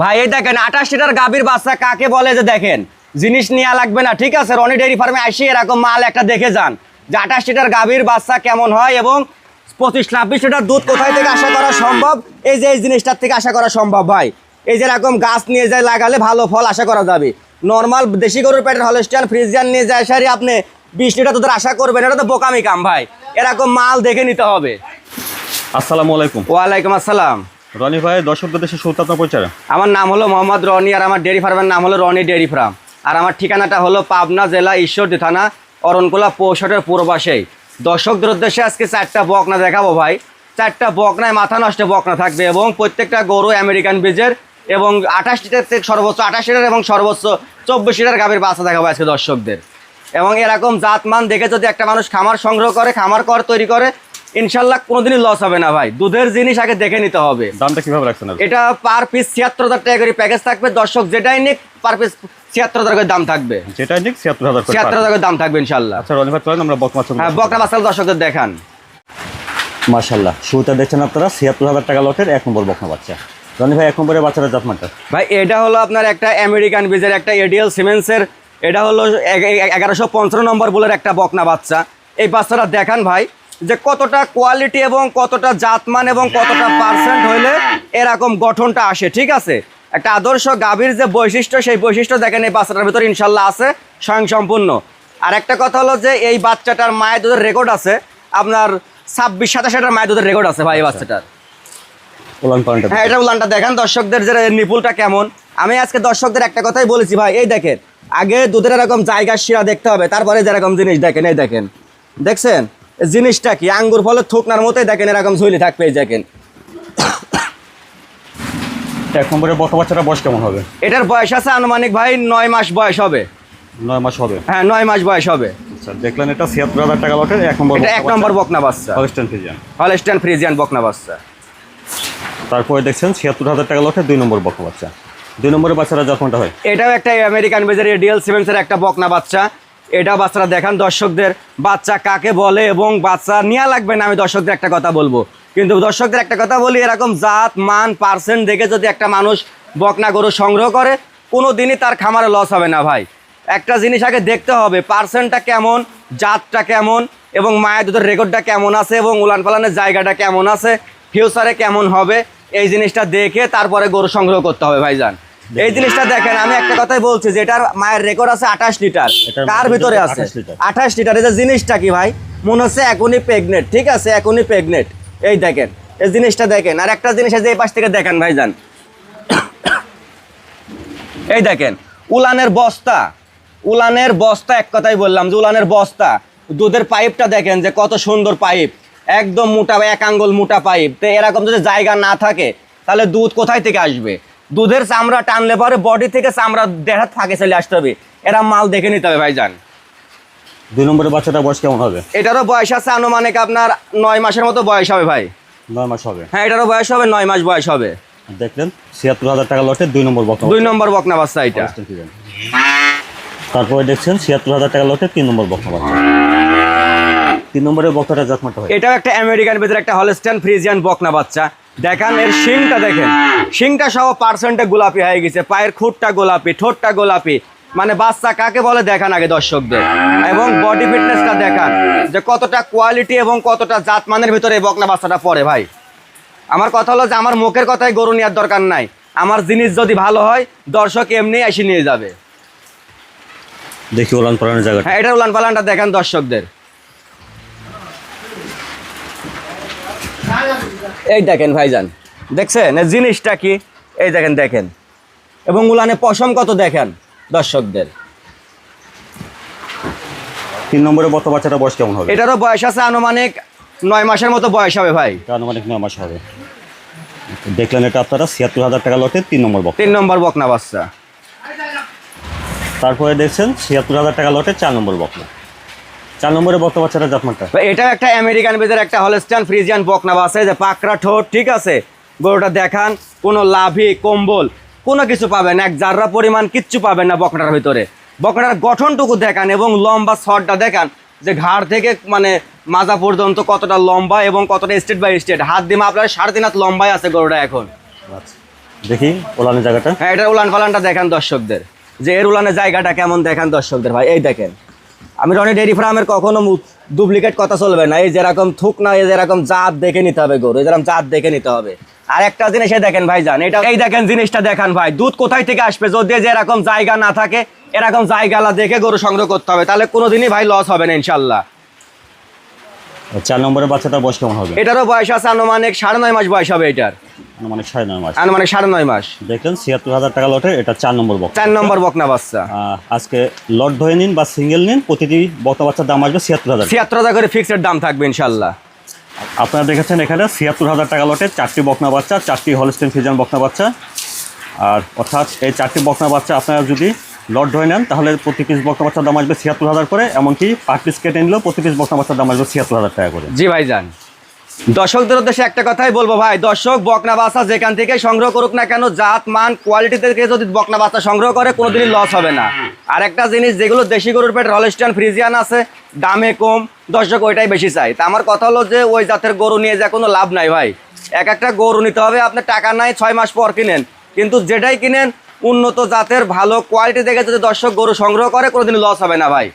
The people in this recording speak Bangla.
ভাই এই দেখেন আঠাশ লিটার গাভীর বাচ্চা কাকে বলে যে দেখেন জিনিস নেওয়া লাগবে না ঠিক আছে? রনি ডেয়ারি ফার্মে আসি এরকম মাল একটা দেখে যান। যে আঠাশ লিটার গাভীর বাচ্চা কেমন হয় এবং পঁচিশ ছাব্বিশ লিটার দুধ কোথায় থেকে আশা করা সম্ভব? এই যে এই জিনিসটার থেকে আশা করা সম্ভব ভাই। এই যে এরকম গাছ নিয়ে যায় লাগালে ভালো ফল আশা করা যাবে। নর্মাল দেশি গরুর পেটের হলস্টিয়ান ফ্রিজিয়ান নিয়ে যায় সারি আপনি বিশ লিটার দুধের আশা করবেন এটা তো বোকামি কাম ভাই। এরকম মাল দেখে নিতে হবে। আসসালামু আলাইকুম। ওয়ালাইকুম আসসালাম। রনি ভাই, দর্শকদের দেশে আপনার পরিচয়। আমার নাম হলো মোহাম্মদ রনি আর আমার ডেয়ারি ফার্মের নাম হলো রনি ডেয়ারি ফার্ম। আর আমার ঠিকানাটা হলো পাবনা জেলা ঈশ্বরদী থানা, অরণকুলা পৌষটের পূর্বাসেই দর্শকদের উদ্দেশ্যে আজকে চারটা বকনা দেখাবো ভাই। চারটা বকনায় মাথা নষ্ট বকনা থাকবে এবং প্রত্যেকটা গরু আমেরিকান বীজের এবং আঠাশ লিটার থেকে সর্বোচ্চ আঠাশ লিটার এবং সর্বোচ্চ চব্বিশ লিটার গাভীর বাচ্চা দেখাবো আজকে দর্শকদের। এবং এরকম জাতমান দেখে যদি একটা মানুষ খামার সংগ্রহ করে, খামার কর, তৈরি করে ইনশাল্লাহ কোনোদিনই লস হবে না ভাই। দুধের জিনিস আগে দেখে নিতে হবে। দামটা কীভাবে রাখছেন এটা পার পিস ছিয়াত্তর হাজার টাকা করে প্যাকেজ থাকবে। দর্শক যেটাই নিক পার পিস ছিয়াত্তর হাজার করে দাম থাকবে। যেটা নিক ছিয়াত্তর হাজার ছিয়াত্তর হাজার করে দাম থাকবে ইনশাল্লাহ। আচ্ছা রনি চলেন আমরা বকমা ছবি হ্যাঁ বকরা বাসাল দর্শকদের দেখান। মার্শাল্লাহ শুরুতে দেখছেন আপনারা ছিয়াত্তর হাজার টাকা লটের এক নম্বর বকমা বাচ্চা। রনি ভাই এক নম্বরের বাচ্চারা জাতমানটা? ভাই এটা হলো আপনার একটা আমেরিকান বীজের একটা এডিএল সিমেন্সের এটা হলো এগারোশো পঞ্চান্ন নম্বর বলের একটা বকনা বাচ্চা। এই বাচ্চাটা দেখান ভাই। যে কতটা কোয়ালিটি এবং কতটা জাতমান এবং কতটা পার্সেন্ট হইলে এরকম গঠনটা আসে ঠিক আছে? একটা আদর্শ গাভীর যে বৈশিষ্ট্য সেই বৈশিষ্ট্য দেখেন এই বাচ্চাটার ভিতর ইনশাল্লাহ আছে স্বয়ংসম্পূর্ণ। আর একটা কথা হলো যে এই বাচ্চাটার মায়ের দুধের রেকর্ড আছে আপনার ছাব্বিশ সাতাশ হাজার মায়ের দুধের রেকর্ড আছে ভাই এই বাচ্চাটার। হ্যাঁ এটা উলানটা দেখেন দর্শকদের যে নিপুলটা কেমন। আমি আজকে দর্শকদের একটা কথাই বলেছি ভাই এই দেখেন আগে দুধের এরকম জায়গা শিরা দেখতে হবে তারপরে যেরকম জিনিস দেখেন এই দেখেন। দেখছেন? জিনিসটা কি? আঙ্গুর ফলে থুকনার মতোই দেখেন এরকম ঝুলি থাকবে দেখেন। এক নম্বরের বকমা বাচ্চাটা বয়স কেমন হবে? এটার বয়স আছে আনুমানিক ভাই নয় মাস বয়স হবে। নয় মাস হবে? হ্যাঁ নয় মাস বয়স হবে। আচ্ছা দেখলেন এটা ছিয়াত্তর হাজার টাকা লটের এক নম্বর এটা এক নম্বর বকনা বাচ্চা। হলস্টেন ফিজিয়ান হলস্টাইন ফ্রিজিয়ান বকনা বাচ্চা। তারপরে দেখছেন ছিয়াত্তর হাজার টাকা লটের দুই নম্বর বকমা বাচ্চা। দুই নম্বরের বাচ্চারা জাতমানটা হয়? এটাও একটা আমেরিকান বেজের এডিএল সিমেন্সের একটা বকনা বাচ্চা। এটা বাচ্চারা দেখান দর্শকদের। বাচ্চা কাকে বলে এবং বাচ্চা নেওয়া লাগবে না, আমি দর্শকদের একটা কথা বলব। কিন্তু দর্শকদের একটা কথা বলি, এরকম জাত, মান পার্সেন্ট দেখে যদি একটা মানুষ বকনা গরু সংগ্রহ করে কোনো দিনই তার খামারে লস হবে না ভাই। একটা জিনিস আগে দেখতে হবে পার্সেন্টটা কেমন, জাতটা কেমন, এবং মায়ের দুধের রেকর্ডটা কেমন আছে, এবং উলান পালানের জায়গাটা কেমন আছে ফিউচারে কেমন হবে, এই জিনিসটা দেখে তারপরে গরু সংগ্রহ করতে হবে ভাইজান। এই জিনিসটা দেখেন আমি একটা কথাই বলছি যে এটার মায়ের রেকর্ড আছে আঠাশ লিটার। কার ভিতরে আছে আঠাশ লিটার। এই যে জিনিসটা কি ভাই? মনে হচ্ছে এখনই প্রেগনেন্ট ঠিক আছে? এখনই প্রেগনেন্ট এই দেখেন এই জিনিসটা দেখেন আর একটা জিনিস আছে এই পাশ থেকে দেখেন ভাইজান। এই দেখেন উলানের বস্তা উলানের বস্তা এক কথাই বললাম যে উলানের বস্তা। দুধের পাইপটা দেখেন যে কত সুন্দর পাইপ একদম মোটা বা এক আঙ্গুল মোটা পাইপ। তো এরকম যদি জায়গা না থাকে তাহলে দুধ কোথায় থেকে আসবে? দুধের চামড়া টানলে পরে বডি থেকে চামড়া দেহাত ফাঁকে চলে আসতে হবে। এরা মাল দেখে নিতে হবে ভাইজান। দুই নম্বরের বাচ্চাটা বয়স কেমন হবে? এটারও বয়স আছে আনুমানিক আপনার নয় মাসের মতো বয়স হবে ভাই। নয় মাস হবে। হ্যাঁ এটারও বয়স হবে নয় মাস বয়স হবে। দেখলেন ছিয়াত্তর হাজার টাকা লটের দুই নম্বর বকমা দুই নম্বর বকনা বাচ্চা এটা। হলস্টেন তারপরে দেখছেন ছিয়াত্তর হাজার টাকা লটের তিন নম্বর বকমা বাচ্চা তিন নম্বরের বকটাটা জাতমানটা হয়। এটাও একটা আমেরিকান ভিতরে একটা হলস্টাইন ফ্রিজিয়ান বকনা বাচ্চা দেখান এর শিংটা দেখেন। শিংটা সহ পার্সেন্টে গোলাপি হয়ে গেছে। পায়ের খুঁটটা গোলাপি ঠোঁটটা গোলাপি। মানে বাচ্চা কাকে বলে দেখান আগে দর্শকদের। এবং বডি ফিটনেসটা দেখান যে কতটা কোয়ালিটি এবং কতটা জাতমানের ভিতরে এই বকনা বাচ্চাটা পড়ে ভাই। আমার কথা হলো যে আমার মুখের কথাই গরু নেওয়ার দরকার নাই। আমার জিনিস যদি ভালো হয় দর্শক এমনি এসে নিয়ে যাবে। দেখি ওলান পালানের জায়গাটা। হ্যাঁ এটার উলান পালানটা দেখান দর্শকদের। এই দেখেন ভাইজান দেখছেন? এই জিনিসটা কি? এই দেখেন দেখেন। এবং উলানে পশম কত দেখেন দর্শকদের? তিন নম্বরে বত বাচ্চাটা বয়স কেমন হবে? এটারও বয়স আছে আনুমানিক নয় মাসের মতো বয়স হবে ভাই। আনুমানিক নয় মাস হবে। দেখলেন এটা আপনারা ছিয়াত্তর হাজার টাকা লটে তিন নম্বর বক তিন নম্বর বকনা বাচ্চা। তারপরে দেখছেন ছিয়াত্তর হাজার টাকা লটে চার নম্বর বকনা চার নম্বরের বক্ত বাচ্চাটা জাতমানটা এটাও একটা আমেরিকান বেজের একটা হলস্টান ফ্রিজিয়ান বকনা আছে যে পাকড়া ঠোঁট ঠিক আছে? গরুটা দেখান কোনো লাভি কম্বল কোনো কিছু পাবেন এক জাররা পরিমাণ কিচ্ছু পাবেন না বকনাটার ভিতরে। বকনাটার গঠনটুকু দেখান এবং লম্বা শটটা দেখান যে ঘাড় থেকে মানে মাজা পর্যন্ত কতটা লম্বা এবং কতটা স্টেট বাই স্টেট। হাত দিমা আপনার সাড়ে তিন হাত লম্বাই আছে গরুটা এখন। দেখি ওলানের জায়গাটা। হ্যাঁ এটার উলান পালানটা দেখেন দর্শকদের। যে এর উলানের জায়গাটা কেমন দেখেন দর্শকদের ভাই এই দেখেন। আমি রনি ডেয়ারি ফার্মের কখনো ডুপ্লিকেট কথা চলবে না। এই যেরকম থুক না, এই যেরকম জাত দেখে নিতে হবে গরু যেরকম জাত দেখে নিতে হবে। আর একটা জিনিস দেখেন ভাই জান এটা এই দেখেন জিনিসটা দেখান ভাই, দুধ কোথায় থেকে আসবে? যদি যে এরকম জায়গা না থাকে, এরকম জায়গালা দেখে গরু সংগ্রহ করতে হবে, তাহলে কোনোদিনই ভাই লস হবে না, ইনশাল্লাহ। চার নম্বরের বাচ্চাটার বয়স কেমন হবে? এটারও বয়স আছে আনুমানিক সাড়ে নয় মাস বয়স হবে এটার। সাড়ে নয় মাস। আনুমানিক সাড়ে নয় মাস। দেখলেন ছিয়াত্তর হাজার টাকা লটে এটা চার নম্বর বক্স চার নম্বর বকনা বাচ্চা। আজকে লট ধরে নিন বা সিঙ্গেল নিন প্রতিটি বাচ্চার দাম আসবে ছিয়াত্তর হাজার ছিয়াত্তর হাজার করে ফিক্সড দাম থাকবে ইনশাল্লাহ। আপনারা দেখেছেন এখানে ছিয়াত্তর হাজার টাকা লটে চারটি বকনা বাচ্চা চারটি হলস্টেন ফিজান বকনা বাচ্চা। আর অর্থাৎ এই চারটি বকনা বাচ্চা আপনারা যদি লট ধরে নেন তাহলে প্রতি পিস বকনা বাচ্চার দাম আসবে ছিয়াত্তর হাজার করে, এমনকি পার পিস কেটে নিলেও প্রতি পিস বকনা বাচ্চার দাম আসবে ছিয়াত্তর হাজার টাকা করে। জি ভাই যান দর্শকদের উদ্দেশ্যে একটা কথাই বলব ভাই, দর্শক বকনা বাচ্চা যেখান থেকে সংগ্রহ করুক না কেন, জাত, মান কোয়ালিটি থেকে যদি বকনা বাচ্চা সংগ্রহ করে, কোনোদিনই লস হবে না। আর একটা জিনিস, যেগুলো দেশি গরুর পেট রলেস্টান ফ্রিজিয়ান আছে, দামে কম, দর্শক ওইটাই বেশি চাই তা আমার কথা হলো যে, ওই জাতের গরু নিয়ে যা কোনো লাভ নাই ভাই। এক একটা গরু নিতে হবে আপনার টাকা নাই, ছয় মাস পর কিনেন। কিন্তু যেটাই কিনেন উন্নত জাতের ভালো কোয়ালিটি দেখে যদি দর্শক গরু সংগ্রহ করে কোনোদিন লস হবে না ভাই।